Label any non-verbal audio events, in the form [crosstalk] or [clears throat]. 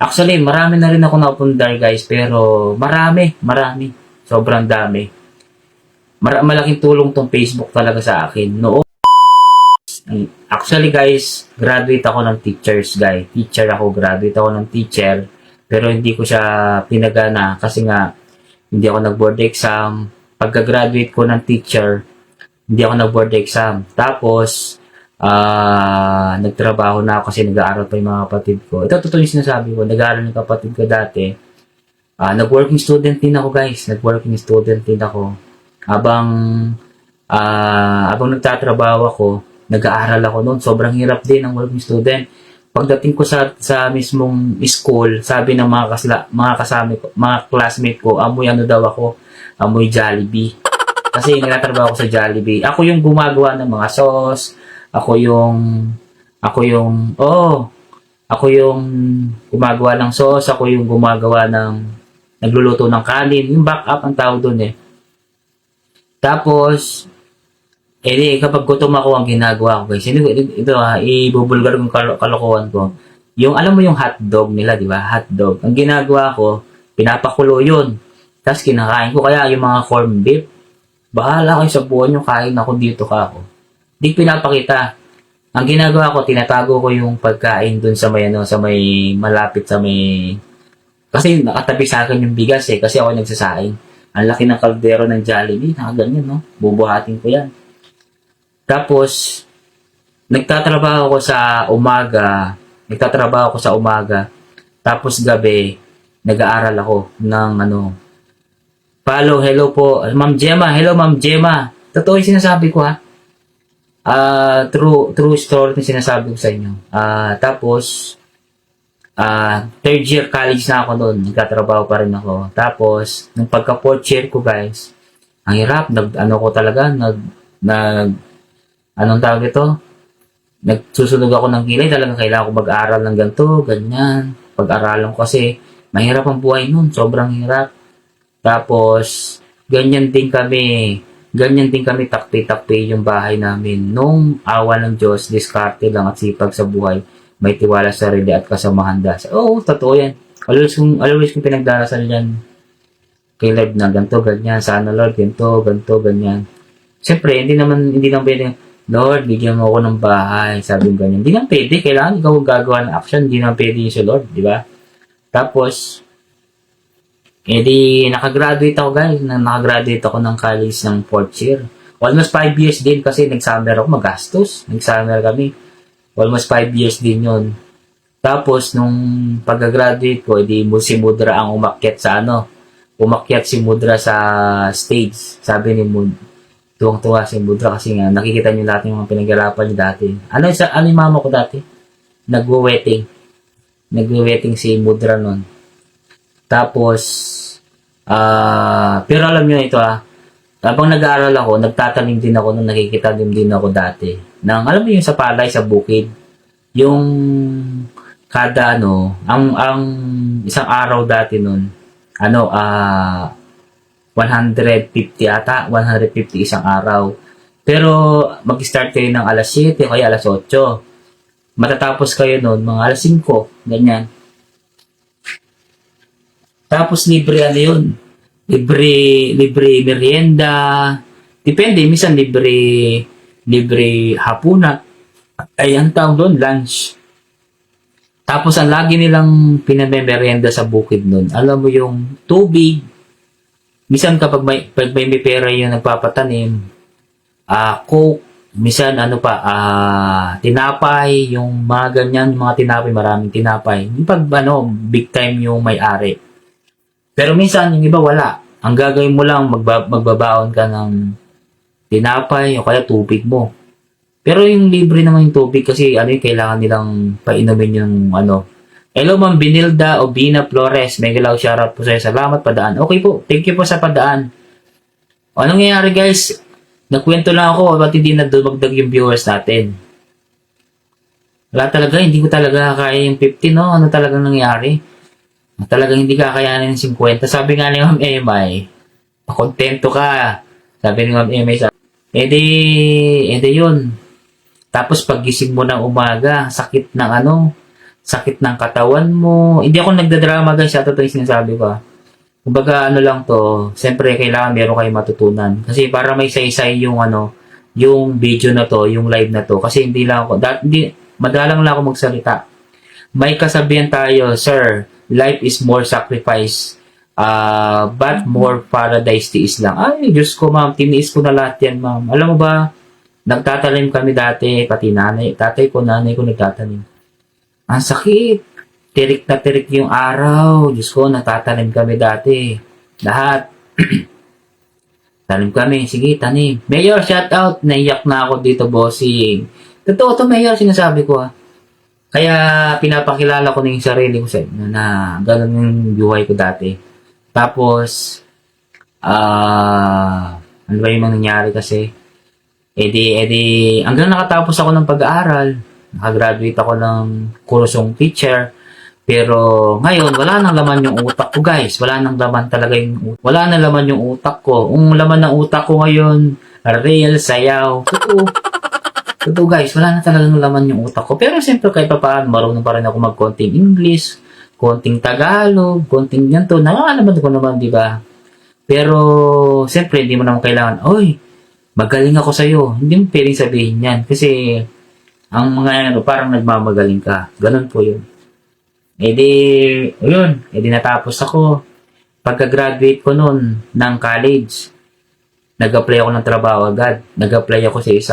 Actually, marami na rin ako napundar guys, pero marami, marami. Sobrang dami. Mar- malaking tulong tong Facebook talaga sa akin. Noong Actually guys, graduate ako ng teachers guys. Teacher ako, graduate ako ng teacher. Pero hindi ko siya pinagana kasi nga hindi ako nag-board exam. Pagka-graduate ko ng teacher, hindi ako nag-board exam. Tapos, ah nagtrabaho na ako kasi nag-aaral pa yung mga kapatid ko. Ito totoo yung sinasabi ko. Nag-aaral yung kapatid ko dati. Ah, nag-working student din ako guys. Nag-working student din ako. Habang ah habang nagtatrabaho ako, nag-aaral ako noon. Sobrang hirap din ang working student. Pagdating ko sa sa mismong school, sabi ng mga kasla, mga kasama ko, mga classmate ko, amoy ano daw ako, amoy Jollibee. Kasi nagtatrabaho ako sa Jollibee. Ako yung gumagawa ng mga sauce, ako yung ako yung oh, ako yung gumagawa ng sauce, ako yung gumagawa ng nagluluto ng kanin, yung backup ang tawag doon eh. Tapos, eh di, kapag gutom ako ang ginagawa ko guys, ito, ito, ha, ibubulgar kong kal- kalokohan ko. Yung, alam mo yung hotdog nila, di ba? Hotdog. Ang ginagawa ko, pinapakulo yun. Tapos kinakain ko, kaya yung mga corned beef, bahala kayo sa buwan yung kain ako dito ka ako. Di pinapakita. Ang ginagawa ko, tinatago ko yung pagkain dun sa may, ano, sa may malapit sa may... Kasi nakatabi sa akin yung bigas eh, kasi ako nagsasaing. Ang laki ng kaldero ng Jollibee, nakaganyan, no? Bubuhatin ko yan. Tapos, nagtatrabaho ko sa umaga, nagtatrabaho ko sa umaga, tapos gabi, nag-aaral ako ng ano, follow, hello po, Ma'am Gemma, hello Ma'am Gemma. Totoo yung sinasabi ko ha. Ah, true, true story yung sinasabi ko sa inyo. Ah, tapos, ah, third year college na ako noon, nagtatrabaho pa rin ako. Tapos, nung pagka fourth year ko guys, ang hirap, nag, ano ko talaga, nag, nag, anong tawag ito? Nagsusunog ako ng kilay, talagang kailangan ko mag-aral ng ganito, ganyan. Pag-aralan ko kasi, mahirap ang buhay nun, sobrang hirap. Tapos, ganyan din kami, ganyan din kami takpi-takpi yung bahay namin. Nung awa ng Diyos, diskarte lang at sipag sa buhay, may tiwala sa sarili at kasamahan dahil. Oo, totoo yan. Always kong, always kong pinagdarasal yan kay Lord na ganito, ganyan. Sana Lord, ganito, ganito, ganyan. Siyempre, hindi naman, hindi naman pwede, Lord, bigyan mo ako ng bahay. Sabi ganyan. Hindi naman pwede. Kailangan ikaw gagawa ng action. Hindi naman pwede yung si Lord, di ba? Tapos, eh di, nakagraduate ako guys. Na, nakagraduate ako ng college ng fourth year. Almost 5 years din kasi nag-summer ako magastos. Nag-summer kami. Almost 5 years din yon Tapos, nung pag-graduate ko, edi si Mudra ang umakyat sa ano, umakyat si Mudra sa stage. Sabi ni Mud, tuwang-tuwa si Mudra kasi nga nakikita niyo lahat yung mga pinaghirapan niya dati. Ano sa ano yung mama ko dati? Nagwe-wedding. Nagwe-wedding si Mudra nun. Tapos ah pero alam niyo ito ah. Habang nag-aaral ako, nagtatanim din ako nung nakikita din ako dati. Nang alam mo yung sa palay sa bukid, yung kada ano, ang ang isang araw dati nun, ano ah 150 ata, 150 isang araw. Pero mag-start kayo ng alas 7 o kaya alas 8. Matatapos kayo noon mga alas 5, ganyan. Tapos libre ano yun? Libre, libre merienda. Depende, minsan libre, libre hapunan. Ay, ang tawag doon, lunch. Tapos ang lagi nilang pinamemerienda sa bukid nun, alam mo yung tubig, Misan kapag may, pag may, may pera yung nagpapatanim, ah, coke, misan ano pa, ah, tinapay, yung mga ganyan, mga tinapay, maraming tinapay. Yung pag ano, big time yung may-ari. Pero minsan, yung iba wala. Ang gagawin mo lang, magba, magbabaon ka ng tinapay o kaya tubig mo. Pero yung libre naman yung tubig kasi ano yung kailangan nilang painumin yung ano, Hello, Ma'am Binilda Obina Flores. May galaw shoutout po sa'yo. Salamat, padaan. Okay po. Thank you po sa padaan. O, anong nangyayari, guys? Nagkwento lang ako. Ba't hindi na dumagdag yung viewers natin? Wala talaga. Hindi ko talaga kaya yung 50, no? Ano talagang nangyari? Talagang hindi kakayanin yung 50. Sabi nga ni Ma'am Emay, pakontento ka. Sabi ni Ma'am Emay, sa eh di, eh yun. Tapos pagising mo ng umaga, sakit ng ano, sakit ng katawan mo. Hindi ako nagdadrama guys, sa totoo yung sinasabi ko. ah. Kumbaga ano lang to, siyempre kailangan meron kayo matutunan. Kasi para may saysay yung ano, yung video na to, yung live na to. Kasi hindi lang ako, dat, hindi, madalang lang ako magsalita. May kasabihan tayo, sir, life is more sacrifice, uh, but more paradise tiis lang. Ay, Diyos ko ma'am, tiniis ko na lahat yan ma'am. Alam mo ba, nagtatanim kami dati, pati nanay, tatay ko, nanay ko nagtatanim. Ang sakit. Tirik na tirik yung araw. Diyos ko, natatanim kami dati. Lahat. [clears throat] tanim kami. Sige, tanim. Mayor, shout out. Naiyak na ako dito, bossing. Totoo to, Mayor, sinasabi ko ah. Kaya pinapakilala ko na yung sarili ko sa inyo na ganun yung buhay ko dati. Tapos, ah, ano ba yung nangyari kasi? Edi, edi, hanggang nakatapos ako ng pag-aaral, nakagraduate ako ng kursong teacher, pero ngayon, wala nang laman yung utak ko, guys. Wala nang laman talaga yung utak. Wala nang laman yung utak ko. Ang laman ng utak ko ngayon, real, sayaw. Totoo. Totoo, guys. Wala na talagang laman yung utak ko. Pero siyempre, kahit pa paano, marunong pa rin ako mag-konting English, konting Tagalog, konting ganito. Nakakalaman ko naman, di ba? Pero, siyempre, hindi mo naman kailangan, oy, magaling ako sa'yo. Hindi mo pwedeng sabihin yan. Kasi, ang mga ano, parang nagmamagaling ka. Ganun po yun. E di, yun, e di natapos ako. Pagka-graduate ko noon ng college, nag-apply ako ng trabaho agad. Nag-apply ako sa isa